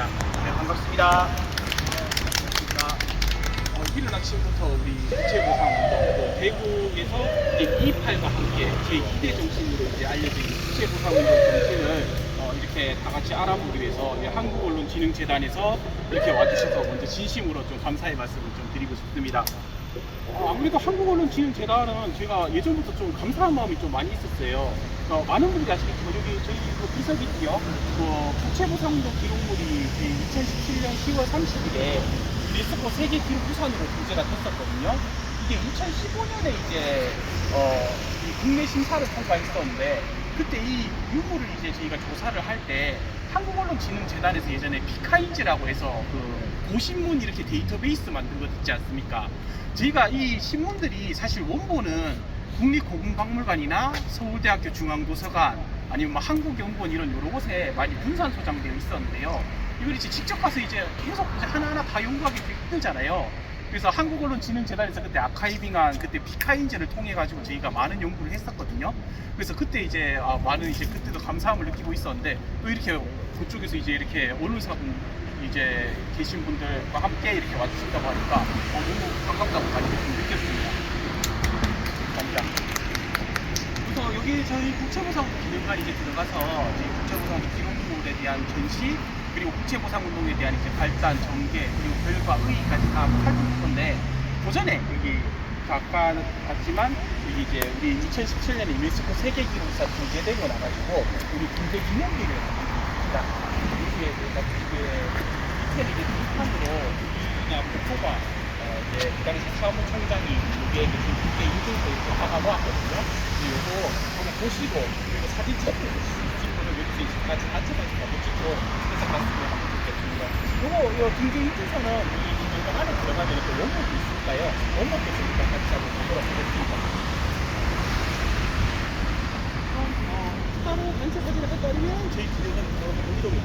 있습니다. 네, 반갑습니다. 어, 이른 아침부터 우리 국채보상 운동 또 대구에서 이제 228과 함께 제2대 정신으로 이제 알려진 국채보상 운동 정신을 어, 이렇게 다 같이 알아보기 위해서 이 한국언론진흥재단에서 이렇게 와주셔서 먼저 진심으로 좀 감사의 말씀을 좀 드리고 싶습니다. 어, 아무래도 한국언론진흥재단은 제가 예전부터 좀 감사한 마음이 좀 많이 있었어요. 어, 많은 분들이 아시겠지만 여기 저희 그 비석이 있고요. 그 국채보상운동 기록물이 2017년 10월 30일에 유네스코 세계 기록 유산으로 등재가 됐었거든요. 이게 2015년에 이제 어, 이 국내 심사를 통과했었는데 그때 이 유물을 이제 저희가 조사를 할 때 한국언론진흥재단에서 예전에 비카인즈라고 해서 그 고신문 이렇게 데이터베이스 만든 거 있지 않습니까? 저희가 이 신문들이 사실 원본은 국립고궁박물관이나 서울대학교 중앙도서관 아니면 뭐 한국연구원 이런 여러 곳에 많이 분산 소장되어 있었는데요. 이걸 이제 직접 가서 이제 계속 하나하나 다 연구하기 되게 힘들잖아요. 그래서 한국 언론 진흥 재단에서 그때 아카이빙한 그때 비카인즈를 통해 가지고 저희가 많은 연구를 했었거든요. 그래서 그때 이제 아, 많은 이제 그때도 감사함을 느끼고 있었는데 또 이렇게 그쪽에서 이제 이렇게 언론사분 이제 계신 분들과 함께 이렇게 와주신다고 하니까 어, 너무 반갑다고 많이 좀 느꼈습니다. 감사합니다. 그래서 여기 저희 국채보상 기념관 이제 들어가서 국채보상 기록물에 대한 전시 그리고 국채보상 운동에 대한 이제 발단, 전개 그리고 결과, 의의까지 다 살펴볼 건데 그 전에 여기 아까 봤지만 여기 이제 우리 2017년에 유네스코 세계기록사 등재되고 나가지고 우리 군대 기념비를 합니다. 이게 밑에는 이제 뒷판으로 이나 국토가 어, 이제 그 당시 사무총장이 여기에 계신 이렇게 박아 놓았거든요. 요거 한번 보시고 그리고 사진 찍고 이제 같이 앉혀가지고 한번 찍고 해서 말씀을 한번 드리겠습니다. 요거 요 등재 인증서는 이 공간 안에 들어가면 또 원목이 있을까요? 원목도 있으니까 같이 한번 보도록 하겠습니다. 그럼 어, 따로 단체 사진을 할 거면 저희 기대는 여러분 이동이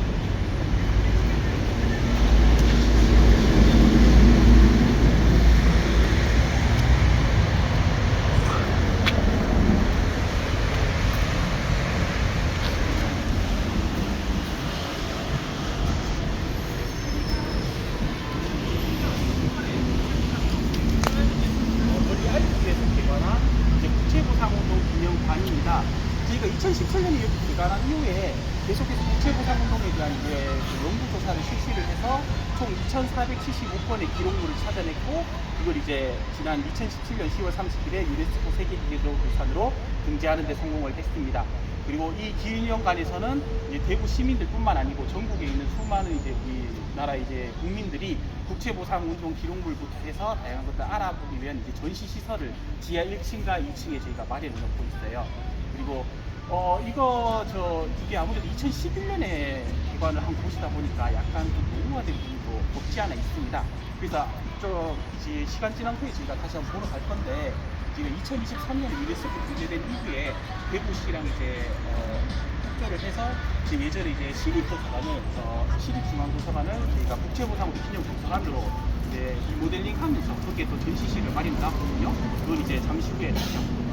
어, 저희 아이티에서 개관한 이제 국채보상운동 기념관입니다. 저희가 2017년에 여기 개관한 이후에 계속해서 국채보상운동에 대한 이제 그 연구조사를 실시를 해서 총 2,475건의 기록물을 찾아냈고 이걸 이제 지난 2017년 10월 30일에 유네스코 세계기록유산으로 등재하는 데 성공을 했습니다. 그리고 이 기념관에서는 이제 대구 시민들뿐만 아니고 전국에 있는 수많은 이제 우리 나라 이제 국민들이 국채보상운동 기록물부터 해서 다양한 것들 알아보기 위한 이제 전시 시설을 지하 1층과 2층에 저희가 마련해 놓고 있어요. 그리고 어 이거 저 이게 아무래도 2011년에 개관을 한 곳이다 보니까 약간 좀 노후화된 부분도 없지 않아 있습니다. 그래서 좀 이제 시간 지난 후에 저희가 다시 한번 보러 갈 건데 지금 2023년에 유네스코 등재된 이후에 대구시랑 이제 어, 협조를 해서 지금 예전에 이제 시립도서관을 어, 시립중앙도서관을 저희가 국제보상으로 기념도서관으로 이제 이 모델링 하면서 거기에 또 전시실을 마련해 놨거든요. 그건 이제 잠시 후에 다시 한번.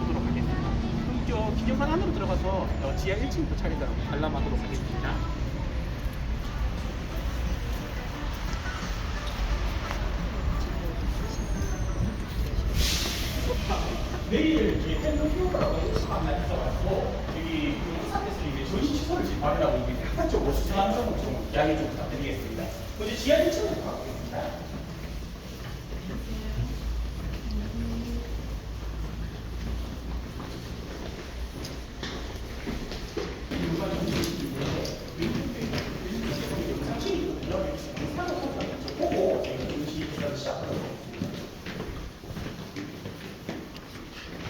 저 기념관 안으로 들어가서 어, 지하 1층부터 차례대로 관람하도록 하겠습니다. 내일 이제 팬덤 휴가라고 해서 날 있어가지고 여기 용산에서 이제 전시 시설을 지금 마련하고 있는데 약간 좀 어수선한 점을 좀 양해 좀 부탁드리겠습니다. 먼저 지하 1층부터 가보겠습니다.